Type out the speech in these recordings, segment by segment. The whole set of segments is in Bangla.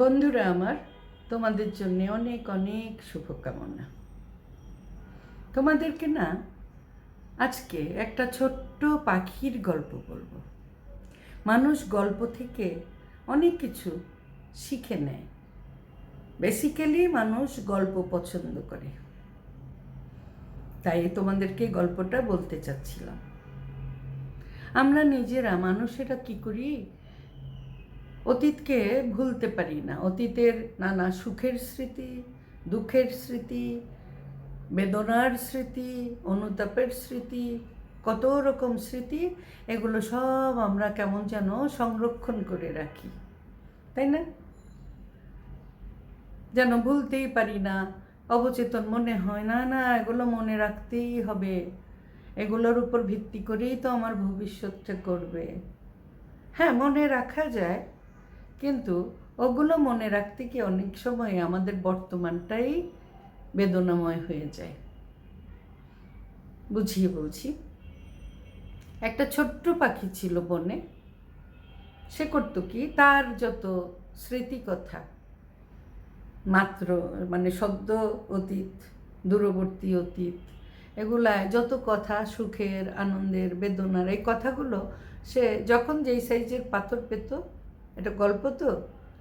বন্ধুরা আমার, তোমাদের জন্য অনেক অনেক শুভকামনা। তোমাদেরকে না আজকে একটা ছোট্ট পাখির গল্প বলব। মানুষ গল্প থেকে অনেক কিছু শিখে নেয়। বেসিক্যালি মানুষ গল্প পছন্দ করে। তাই তোমাদেরকে গল্পটা বলতে চাচ্ছিলাম। আমরা নিজেরা মানুষেরা কি করি? অতীতকে ভুলতে পারি না। অতীতের নানা সুখের স্মৃতি, দুঃখের স্মৃতি, বেদনার স্মৃতি, অনুতাপের স্মৃতি, কত রকম স্মৃতি, এগুলো সব আমরা কেমন যেন সংরক্ষণ করে রাখি। তাই না? যেন ভুলতেই পারি না, অবচেতন মনে হয়, না না, এগুলো মনে রাখতেই হবে। এগুলোর উপর ভিত্তি করেই তো আমার ভবিষ্যৎটা করবে। হ্যাঁ মনে রাখা যায় কিন্তু ওগুলো মনে রাখতে কি অনেক সময় আমাদের বর্তমানটাই বেদনাময় হয়ে যায়। বুঝিয়ে বলছি। একটা ছোট্ট পাখি ছিল বনে। সে করতো কি? তার যত স্মৃতি কথা মাত্র মানে সদ্য অতীত, দূরবর্তী অতীত এগুলায় যত কথা সুখের, আনন্দের, বেদনার, এই কথাগুলো সে যখন যেই সাইজের পাথর পেত এটা গল্প তো?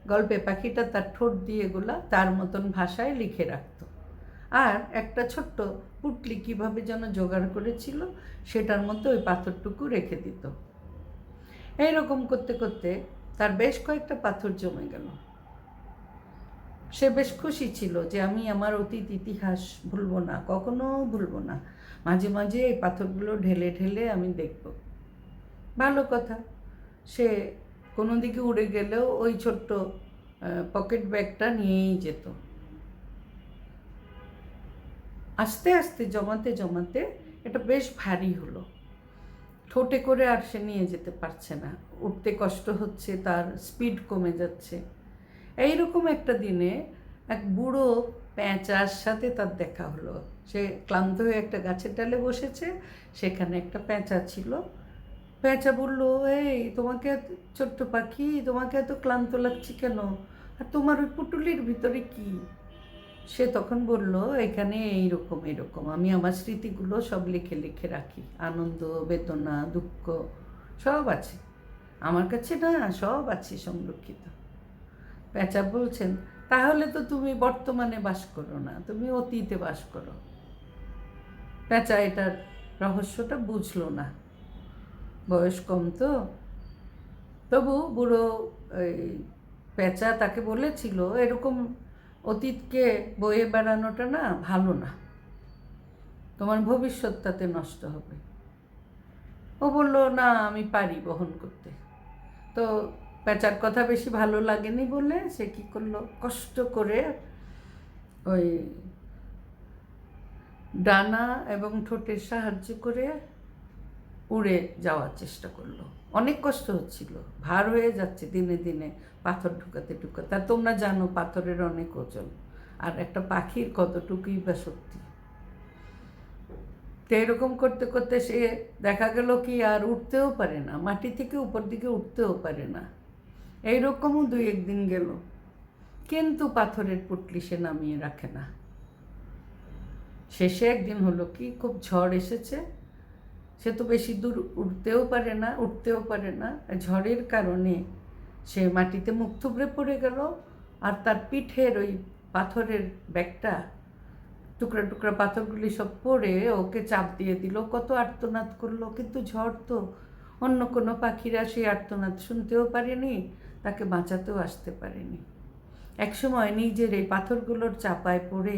গল্পে পাখিটা তার ঠোঁট দিয়ে এগুলা তার মতন ভাষায় লিখে রাখতো। আর একটা ছোট্ট পুটলি কীভাবে যেন জোগাড় করেছিল, সেটার মধ্যে ওই পাথরটুকু রেখে দিত। এইরকম করতে করতে তার বেশ কয়েকটা পাথর জমে গেল। সে বেশ খুশি ছিল যে আমি আমার অতীত ইতিহাস ভুলব না, কখনো ভুলব না। মাঝে মাঝে এই পাথরগুলো ঢেলে ঢেলে আমি দেখব। ভালো কথা, সে কোনো দিকে উড়ে গেলেও ওই ছোট্ট পকেট ব্যাগটা নিয়েই যেত। আস্তে আস্তে, জমাতে জমাতে এটা বেশ ভারী হলো। ঠোঁটে করে আর সে নিয়ে যেতে পারছে না। উঠতে কষ্ট হচ্ছে, তার স্পিড কমে যাচ্ছে। এইরকম একটা দিনে এক বুড়ো প্যাঁচার সাথে তার দেখা হলো। সে ক্লান্ত হয়ে একটা গাছের ডালে বসেছে, সেখানে একটা প্যাঁচা ছিল। প্যাঁচা বলল, এই, তোমাকে ছোট্ট পাখি, তোমাকে এত ক্লান্ত লাগছে কেন? আর তোমার ওই পুটুলির ভিতরে কি? সে তখন বলল, এখানে এইরকম এরকম আমি আমার স্মৃতিগুলো সব লিখে লিখে রাখি। আনন্দ, বেদনা, দুঃখ, সব আছে। আমার কাছে না, সব আছে সংরক্ষিত। পেঁচা বলছেন, তাহলে তো তুমি বর্তমানে বাস করো না, তুমি অতীতে বাস করো। পেঁচা এটার রহস্যটা বুঝলো না। বয়স কম তো। তবু বুড়ো এই পেঁচা তাকে বলেছিল, এরকম অতীতকে বয়ে বেড়ানোটা না ভালো না। তোমার ভবিষ্যৎ তাতে নষ্ট হবে। ও বলল, না, আমি পারি বহন করতে। তো পেঁচার কথা বেশি ভালো লাগেনি বলে সে কি করল, কষ্ট করে ওই ডানা এবং ঠোঁটের সাহায্য করে উড়ে যাওয়ার চেষ্টা করল। অনেক কষ্ট হচ্ছিল। ভার হয়ে যাচ্ছে দিনে দিনে, পাথর ঢুকাতে ঢুকাতে। আর তোমরা জানো, পাথরের অনেক ওজন। আর একটা পাখির কতটুকুই বা শক্তি। তো এরকম করতে করতে সে দেখা গেল কি আর উঠতেও পারে না। মাটি থেকে উপর দিকে উঠতেও পারে না। এইরকমও দুই একদিন গেল। কিন্তু পাথরের পুটলি সে নামিয়ে রাখে না। শেষে একদিন হলো কি, খুব ঝড় এসেছে। সে তো বেশি দূর উঠতেও পারে না, উঠতেও পারে না। ঝড়ের কারণে সে মাটিতে মুখ থুবড়ে পড়ে গেল আর তার পিঠের ওই পাথরের ব্যাগটা, টুকরা টুকরা পাথরগুলি সব পড়ে ওকে চাপ দিয়ে দিল। কত আর্তনাদ করল, কিন্তু ঝড় তো অন্য কোনো পাখিরা সেই আর্তনাদ শুনতেও পারেনি, তাকে বাঁচাতেও আসতে পারেনি। একসময় নিজের এই পাথরগুলোর চাপায় পড়ে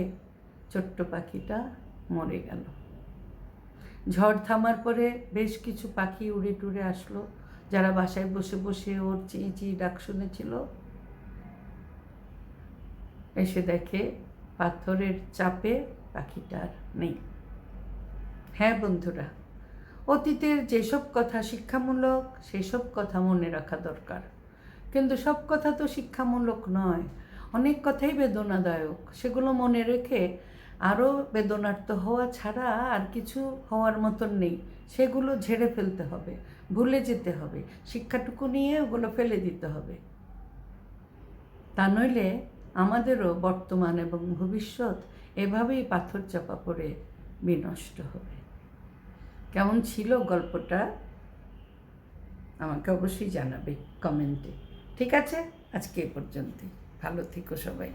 ছোট্ট পাখিটা মরে গেল। ঝড় থামার পরে বেশ কিছু পাখি উড়ে টুড়ে আসলো। যারা বাসায় বসে বসে ওর চি চি ডাক শুনেছিল। এসে দেখে পাথরের চাপে পাখিটার নেই। হ্যাঁ বন্ধুরা, অতীতের যেসব কথা শিক্ষামূলক, সেসব কথা মনে রাখা দরকার। কিন্তু সব কথা তো শিক্ষামূলক নয়, অনেক কথাই বেদনাদায়ক। সেগুলো মনে রেখে আরও বেদনার্ত হওয়া ছাড়া আর কিছু হওয়ার মতন নেই। সেগুলো ঝেড়ে ফেলতে হবে, ভুলে যেতে হবে। শিক্ষাটুকু নিয়ে ওগুলো ফেলে দিতে হবে। তা নইলে আমাদেরও বর্তমান এবং ভবিষ্যৎ এভাবেই পাথর চাপা পড়ে বিনষ্ট হবে। কেমন ছিল গল্পটা? আমাকে অবশ্যই জানাবে কমেন্টে। ঠিক আছে? আজকে এ পর্যন্তই। ভালো থেকো সবাই।